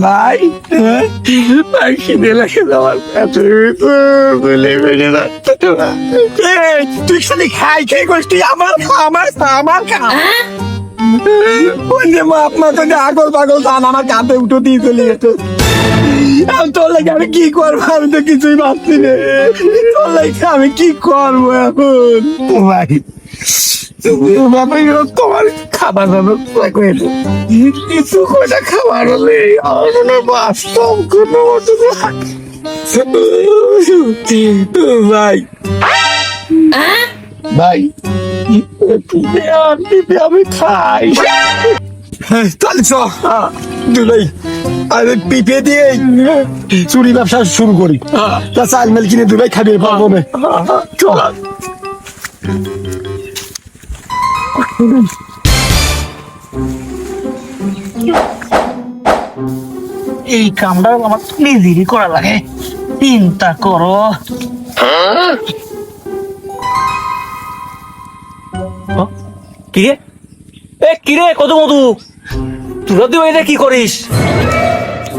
ভাই লাগে তুই খাই খাই আমার আমার খা আগল পাগল ধান আমার কাঁধে উঠে, দিয়ে চলে গেছে। আমি কি করব? আমি তো কিছুই ভাবছি না। আমি কি করব এখন? ভাই, তুমি বাবা তোমার খাবার দাবার করে কিছু কয়টা খাবার হলে বাস্তব কোনো ভাই। ভাই পিপে আমি খাই। তাহলে দুলাই পিপে দিয়ে চুরি ব্যবসা শুরু করি। তা চাল মেল কিনে দুলাই খাবি পাবো না চল। এই কামটা আমার নিজেরই করা লাগে। চিন্তা করো। কিরে এ কিরে কত মধু? তোরা তুই এটা কি করিস?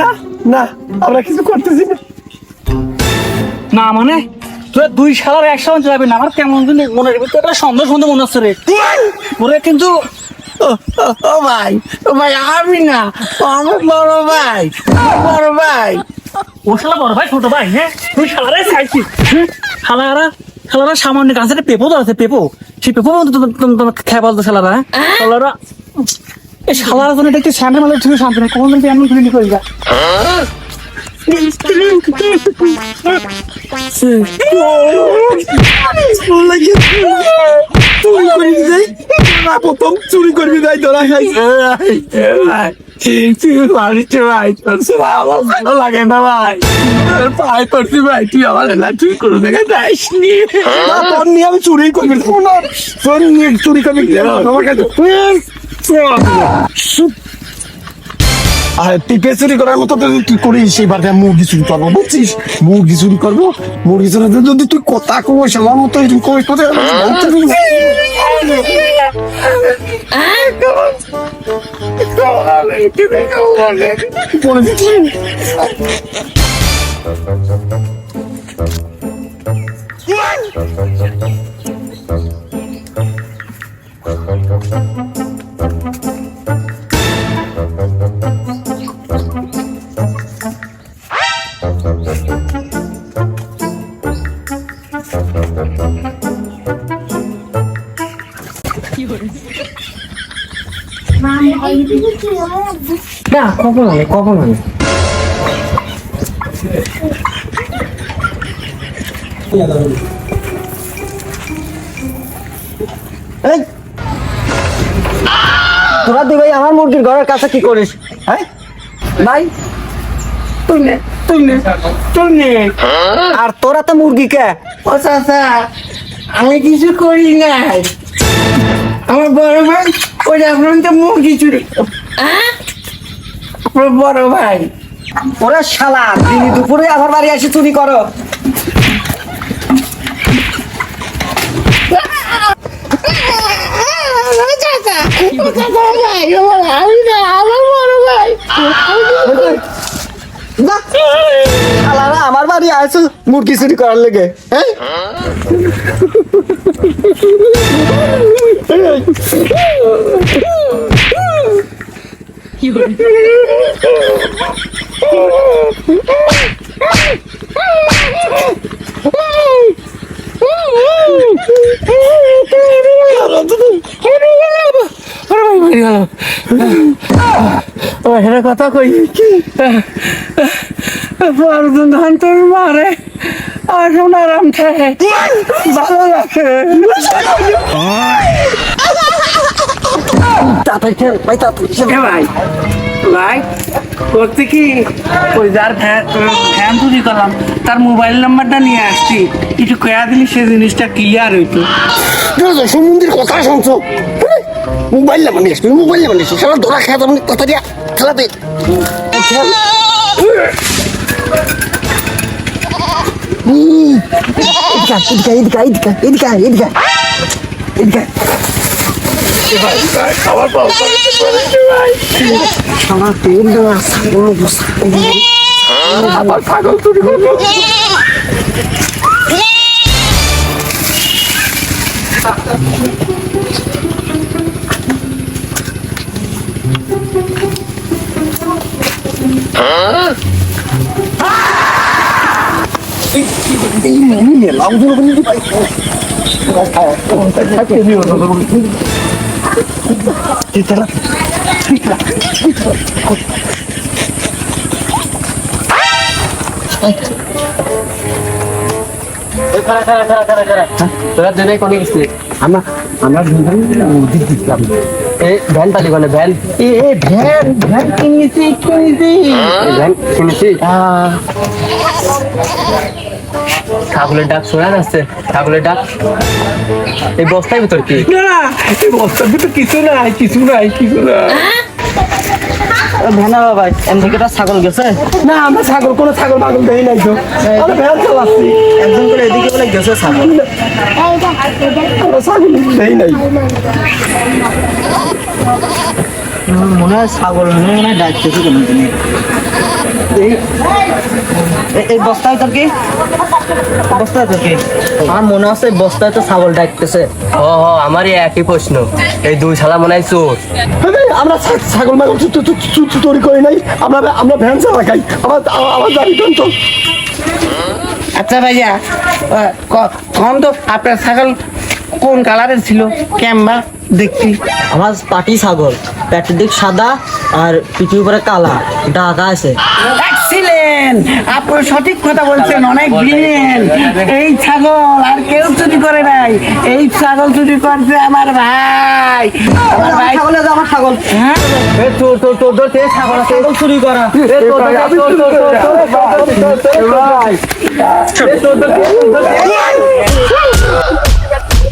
না না আমরা কিছু করতেছি না। না মানে? তোরা দুই সালার একসঙ্গে যাবে না? আমার কেমন মনে রেখে একটা সন্দেহ সন্দেহ মনে হচ্ছে রে। ওরে কিন্তু ও ভাই ও ভাই আমি না আমার বড় ভাই বড় ভাই ও শালা বড় ভাই ছোট ভাই হ্যাঁ তুই শালারে চাইছিস হ্যাঁ? শালারা শালারা সামান্য কাছে একটা পেপো তো আছে পেপো সেই পেপো তোমার খেয়ে বলতো শালারা হ্যাঁ শালারা এই শালারা জন্য এটা একটু স্যান্ডেল মালে ঠিক শান্তি নেই কখন এমন খুলি করি যা চুরি করবি যাই না প্রথম চুরি করবি যাই ধরা খাই। ভাই তুই বাড়িতে ভাই? তোর আমার ভালো লাগে না ভাই। তোর পায়ে পড়ছি ভাই তুই আমার এলা চুরি করে দেখে যাইস নি। তোর নিয়ে আমি চুরি করবি তোর নিয়ে চুরি করবি আমার কাছে আর টিপে চুরি করার মতো তুই করিস, এবার মুরগি চুরি করব, বুঝছিস? মুরগি চুরি করব, মুরগি চুরি যদি তুই কথা কইস, আমার মতো এরকম কইস কথা না কখন তোরা দুই ভাই আমার মুরগির ঘরের কাছে কি করিস হ্যাঁ ভাই তুই নে তুই নে তুই নে আর তোরা তো মুরগি কে আমি কিছু করি নাই আমার বড় ভাই ওই আপনার তো মুরগি চুরি আপনার বড় ভাই। ওরা শালা দিন দুপুরে আমার বাড়ি এসে চুরি করো। আমার বাড়ি আসো মুরগি চুরি করার লেগে হ্যাঁ? কথা কই পারদুন ধান তোর মারে এখন আরাম থাকে ভালো লাগে। তাড়াতাড়ি খেল ভাই ভাই ভাই করতে কি? ওই যার ফ্যান ফ্যান চুরি করলাম তার মোবাইল নাম্বারটা নিয়ে আসছি। কিছু কয়া দিলি সে জিনিসটা ক্লিয়ার হইতো। সমুদ্রের কথা শুনছো? মোবাইল না বানিয়েছি তুই মোবাইল না বানিয়েছি সারা ধরা খেয়ে মানে কথা দিয়া খেলাতে। খেল এদিকে আয়, এদিকে আয়, এদিকে আয়। আমার বাবা ভাই আমার তিন মাস আমার আমরা নদীর দিলাম এই ভ্যান পালি কোনে ভ্যান। এ এ ভ্যান ভ্যান কিনেছি কিনেছি। এই ভ্যান শুনেছি ছাগলের ডাক শোনা যাচ্ছে ছাগলের ডাক। এই বস্তার ভিতর কি? না এই বস্তার ভিতর কিছু নাই কিছু নাই কিছু নাই। ভ্যানা বাবা এন থেকে ছাগল গেছে? না আমরা ছাগল কোনো ছাগল মাগল দেই নাই তো। আমরা একজন করে এদিকে বলে গেছে ছাগল। ছাগল দেই নাই। মনে হয় ছাগল মনে হয় ডাকতেছে কোনো দিন এই বস্তায় তোর কি? বস্তায় তোর কি? আমার মনে আছে বস্তায় তো ছাগল ডাকতেছে। ও হ আমারই একই প্রশ্ন। এই দুই শালা মনে হয় চোর। আমরা ছাগল মাগল চুরি করি নাই। আমরা আমরা ভ্যান চালা খাই। আমার আমার দাবি তো। আচ্ছা ভাইয়া আহ, ক- তো আপনার ছাগল কোন কালারের ছিল ক্যাম্বা দেখছি আমার পাটি ছাগল পেটের দিক সাদা আর পিঠের উপরে কালা ঢাকা আছে এক্সিলেন্ট আপনি সঠিক কথা বলছেন অনেক ব্রিলিয়েন্ট এই ছাগল আর কেউ চুরি করে নাই এই ছাগল চুরি করছে আমার ভাই আমার ভাই ছাগল আমার ছাগল হ্যাঁ তোর তোর তোর তোর তোর ছাগল ছাগল চুরি করা এই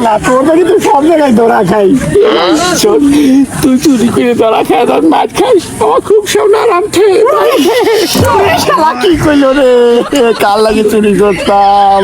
শালা তোর নাকি তুই সব জায়গায় ধরা খাই শোন, তুই চুরি করে ধরা খাই তোর মাছ খাইস আমার খুব সব আরাম খেয়ে কি করল রে? কার লাগে চুরি করতাম?